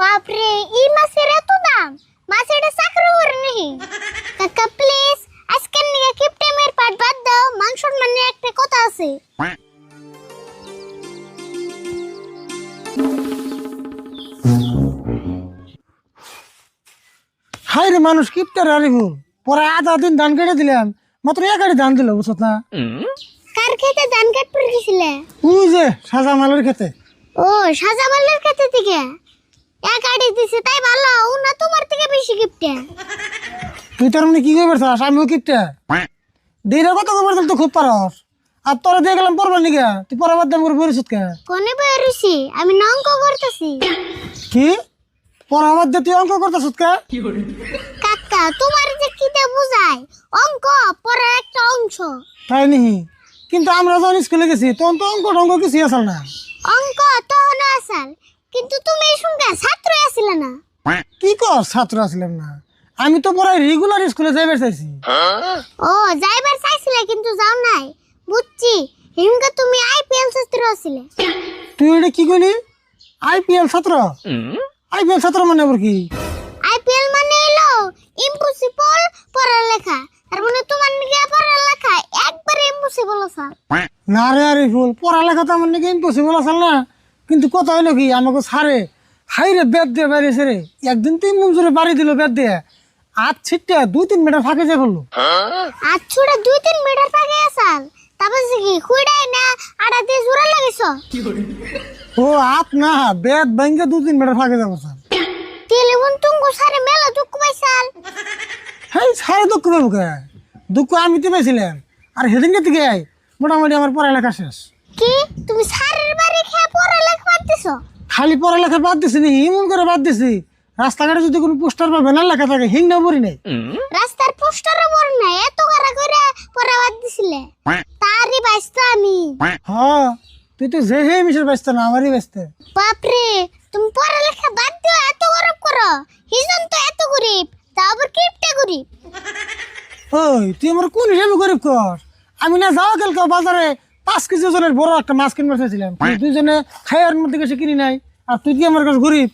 বাপরে এই মাছের এত দাম মাছ এটা চাকরি করে নাকি কাকা প্লিজ আজকের নিয়ে কিপটেমের পাট বাদ দাও মাংসর মানে একটা কথা আছে হাই রে মানুষ কিপটার আরে ভুল পরে আধা দিন ধান কেটে দিলাম মাত্র এক গাড়ি ধান দিল বুঝত না কার খেতে ধান কাট পড়ে গেছিলে ওই যে সাজা মালের খেতে ও সাজামালের খেতে থেকে এক দিছে তাই ভালো। ও না তোমার থেকে বেশি তুই তার মানে কি করবে চাস আমিও কিপটা। দিনের কথা তো খুব পারস। আর তোরা দিয়ে গেলাম পড়বার নিকে তুই পড়াবার দাম করে পরিশোধ কে কোনে বই আমি না অঙ্ক করতেছি। কি? দিয়ে তুই অঙ্ক করতেছ কে কাকা তোমার যে কিতে বুঝায়? অঙ্ক পড়ার একটা অংশ। তাই নিহি। কিন্তু আমরা যখন স্কুলে গেছি তখন তো অঙ্ক টঙ্ক কিছু আসল না। অঙ্ক তখন আসাল। কিন্তু তুমি এই সঙ্গে ছাত্র আসলে না। কি কর ছাত্র আসলাম না? আমি তো পড়াই রেগুলার স্কুলে যাইবার চাইছি। ও যাইবার চাইছিলে কিন্তু যাও নাই। বুঝছি হিমকে তুমি আইপিএল ছাত্র আসলে। তুই এটা কি কইলি? আইপিএল ছাত্র? আইপিএল ছাত্র মানে আবার কি? আইপিএল মানে এলো ইম্পসিবল পড়ালেখা। তার মানে তোমার নিকে পড়ালেখা একবারে ইম্পসিবল স্যার না রে আরে ফুল পড়ালেখা তো আমার নাকি ইম্পসিবল আসল না। কিন্তু কথা হইল কি আমাকে সারে হাই রে বেদ দিয়ে বেরিয়েছে রে। একদিন তিন মঞ্জুরে বাড়ি দিল বেদ দিয়ে। আজ ছিটটা দুই তিন মিটার ফাঁকে যে করল। আজ ছুড়ে দুই তিন মিটার পাকে আসাল। তারপর কি খুঁড়াই না আড়া দিয়ে জোড়া লাগিস ও আপ না বেদ ব্যাংকে দু তিন মিটার ফাঁকে যাব স্যার। টেলিফোন তুঙ্গু সারে মেলা দুঃখ পাইছাল। হেই সারে দুঃখ পাবো কে? দুঃখ আমি তো পেয়েছিলাম আর সেদিনকে থেকে মোটামুটি আমার পড়ালেখা শেষ। কি? তুমি সারের বাড়ি খেয়ে পড়ালেখা পারতেছ খালি পড়ালেখা বাদ দিছি নি এমন করে বাদ দিছি রাস্তাঘাটে যদি কোনো পোস্টার বা ব্যানার লেখা থাকে হিংনা পড়ি নাই। রাস্তার পোস্টারে পড় না এত করা করে পড়া বাদ দিছিলে তারই বাইসতো আমি। হ্যাঁ তুই তো যে হে মিশের ব্যস্ত না আমারই ব্যস্ত বাপরে তুমি পড়ালেখা বাদ দিও এত গরব করো। হিজন তো এত গরিব তা আবার কিপটা গরিব? ওই তুই আমার কোন হিসাবে গরিব কর? আমি না যাওয়া কালকে বাজারে পাঁচ কেজি ওজনের বড় একটা মাছ কিনবার চাইছিলাম। তুই দুজনে খাইয়ার মধ্যে গেছে কিনি নাই। আর তুই কি আমার কাছে গরিব?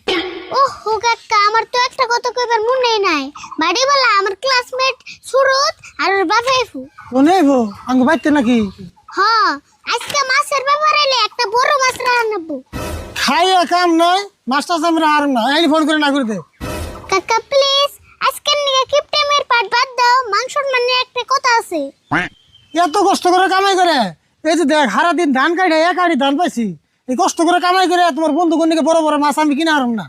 ওহ কাকা আমার তো একটা কথা কইবার মনে নাই। আমার ক্লাসমেট সুরত আর ওর আঙ্গ বাইতে নাকি? আজকে মাছের ব্যাপার এলে একটা বড় মাছ রান্নাবো খাইয়া কাম নাই মাছটা আমরা আর না। এই ফোন করে না করে দে কাকা প্লিজ আজকের নিয়ে কিপটেমের পাট বাদ দাও। মাংসর মানে একটা কথা আছে। এত কষ্ট করে কামাই করে? এই যে দেখ হারা দিন ধান কাটে এক আড়ি ধান পাইছি। এই কষ্ট করে কামাই করে তোমার বন্ধু কন্যাকে বড় বড় মাছ আমি কিনে আরম না।